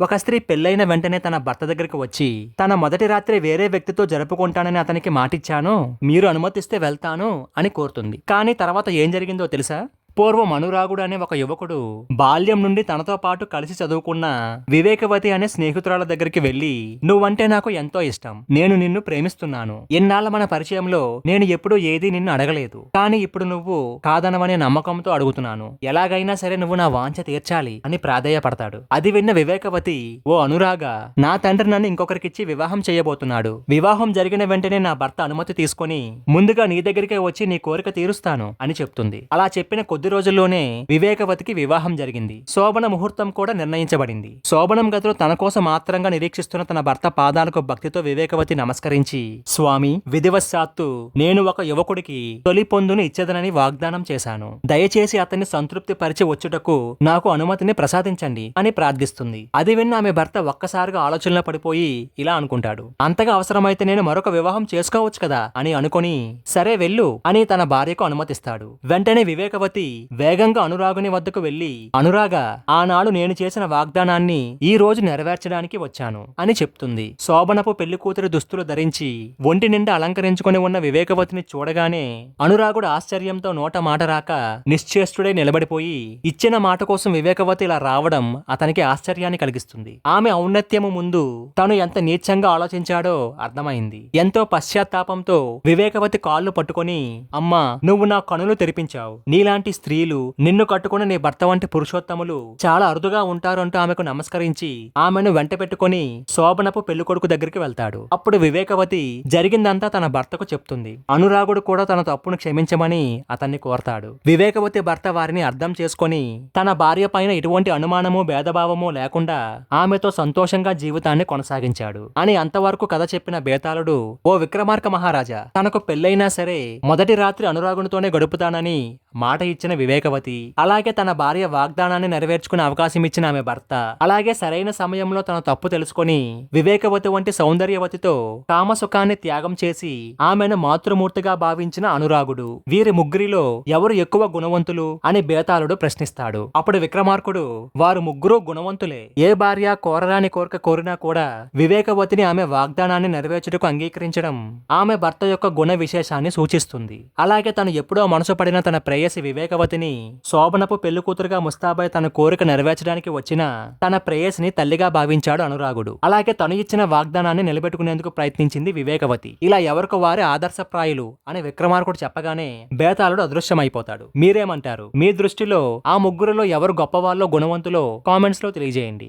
ఒక స్త్రీ పెళ్ళైన వెంటనే తన భర్త దగ్గరికి వచ్చి తన మొదటి రాత్రి వేరే వ్యక్తితో జరుపుకుంటానని అతనికి మాటిచ్చాను మీరు అనుమతిస్తే వెళ్తాను అని కోరుతుంది. కానీ తర్వాత ఏం జరిగిందో తెలుసా? పూర్వం అనురాగుడు అనే ఒక యువకుడు బాల్యం నుండి తనతో పాటు కలిసి చదువుకున్న వివేకవతి అనే స్నేహితురాల దగ్గరికి వెళ్ళి నువ్వంటే నాకు ఎంతో ఇష్టం. నేను నిన్ను ప్రేమిస్తున్నాను. ఎన్నాళ్ళ మన పరిచయంలో నేను ఎప్పుడూ ఏదీ నిన్ను అడగలేదు. కానీ ఇప్పుడు నువ్వు కాదనవనే నమ్మకంతో అడుగుతున్నాను. ఎలాగైనా సరే నువ్వు నా వాంఛ తీర్చాలి అని ప్రాధేయపడతాడు. అది విన్న వివేకవతి ఓ అనురాగ నా తండ్రి నన్ను ఇంకొకరికిచ్చి వివాహం చేయబోతున్నాడు. వివాహం జరిగిన వెంటనే నా భర్త అనుమతి తీసుకొని ముందుగా నీ దగ్గరికే వచ్చి నీ కోరిక తీరుస్తాను అని చెప్తుంది. అలా చెప్పిన కొద్ది రోజుల్లోనే వివేకవతికి వివాహం జరిగింది. శోభన ముహూర్తం కూడా నిర్ణయించబడింది. శోభనం గదిలో తన కోసం మాత్రంగా నిరీక్షిస్తున్న తన భర్త పాదాలకు భక్తితో వివేకవతి నమస్కరించి స్వామి విధివశాత్తు నేను ఒక యువకుడికి తొలి పొందుని ఇచ్చేదనని వాగ్దానం చేశాను. దయచేసి అతన్ని సంతృప్తి పరిచి వచ్చుటకు నాకు అనుమతిని ప్రసాదించండి అని ప్రార్థిస్తుంది. అది విన్న ఆమె భర్త ఒక్కసారిగా ఆలోచనలో పడిపోయి ఇలా అనుకుంటాడు. అంతగా అవసరమైతే నేను మరొక వివాహం చేసుకోవచ్చు కదా అని అనుకొని సరే వెళ్ళు అని తన భార్యకు అనుమతిస్తాడు. వెంటనే వివేకవతి వేగంగా అనురాగుని వద్దకు వెళ్ళి అనురాగ ఆనాడు నేను చేసిన వాగ్దానాన్ని ఈ రోజు నెరవేర్చడానికి వచ్చాను అని చెప్తుంది. శోభనపు పెళ్ళి కూతురి దుస్తులు ధరించి ఒంటి నిండా అలంకరించుకుని ఉన్న వివేకవతిని చూడగానే అనురాగుడు ఆశ్చర్యంతో నోట మాట రాక నిశ్చేష్టుడై నిలబడిపోయి ఇచ్చిన మాట కోసం వివేకవతి ఇలా రావడం అతనికి ఆశ్చర్యాన్ని కలిగిస్తుంది. ఆమె ఔన్నత్యము ముందు తను ఎంత నీచంగా ఆలోచించాడో అర్థమైంది. ఎంతో పశ్చాత్తాపంతో వివేకవతి కాళ్ళు పట్టుకొని అమ్మా నువ్వు నా కనులు తెరిపించావు. నీలాంటి స్త్రీలు నిన్ను కట్టుకుని నీ భర్త వంటి పురుషోత్తములు చాలా అరుదుగా ఉంటారు అంటూ ఆమెకు నమస్కరించి ఆమెను వెంట పెట్టుకుని శోభనపు పెళ్ళికొడుకు దగ్గరికి వెళ్తాడు. అప్పుడు వివేకవతి జరిగిందంతా తన భర్తకు చెప్తుంది. అనురాగుడు కూడా తన తప్పును క్షమించమని అతన్ని కోరతాడు. వివేకవతి భర్త వారిని అర్థం చేసుకొని తన భార్య పైన ఎటువంటి అనుమానము భేదభావము లేకుండా ఆమెతో సంతోషంగా జీవితాన్ని కొనసాగించాడు. అని అంతవరకు కథ చెప్పిన బేతాళుడు ఓ విక్రమార్క మహారాజా తనకు పెళ్ళైనా సరే మొదటి రాత్రి అనురాగునితోనే గడుపుతానని మాట ఇచ్చిన వివేకవతి అలాగే తన భార్య వాగ్దానాన్ని నెరవేర్చుకునే అవకాశం ఇచ్చిన ఆమె భర్త అలాగే సరైన సమయంలో తన తప్పు తెలుసుకొని వివేకవతి వంటి సౌందర్యవతితో కామసుఖాన్ని త్యాగం చేసి ఆమెను మాతృమూర్తిగా భావించిన అనురాగుడు. వీరి ముగ్గురిలో ఎవరు ఎక్కువ గుణవంతులు అని బేతాళుడు ప్రశ్నిస్తాడు. అప్పుడు విక్రమార్కుడు వారు ముగ్గురు గుణవంతులే. ఏ భార్య కోరరాని కోరిక కోరినా కూడా వివేకవతిని ఆమె వాగ్దానాన్ని నెరవేర్చుటకు అంగీకరించడం ఆమె భర్త యొక్క గుణ విశేషాన్ని సూచిస్తుంది. అలాగే తను ఎప్పుడో మనసు పడిన తన ప్రేయ ప్రేయసి వివేకవతిని శోభనపు పెళ్ళి కూతురుగా ముస్తాబాయ్ తన కోరిక నెరవేర్చడానికి వచ్చిన తన ప్రేయసిని తల్లిగా భావించాడు అనురాగుడు. అలాగే తను ఇచ్చిన వాగ్దానాన్ని నిలబెట్టుకునేందుకు ప్రయత్నించింది వివేకవతి. ఇలా ఎవరికి వారి ఆదర్శప్రాయులు అని విక్రమార్కుడు చెప్పగానే బేతాళుడు అదృశ్యమైపోతాడు. మీరేమంటారు? మీ దృష్టిలో ఆ ముగ్గురులో ఎవరు గొప్పవాళ్ళో గుణవంతులో కామెంట్స్లో తెలియజేయండి.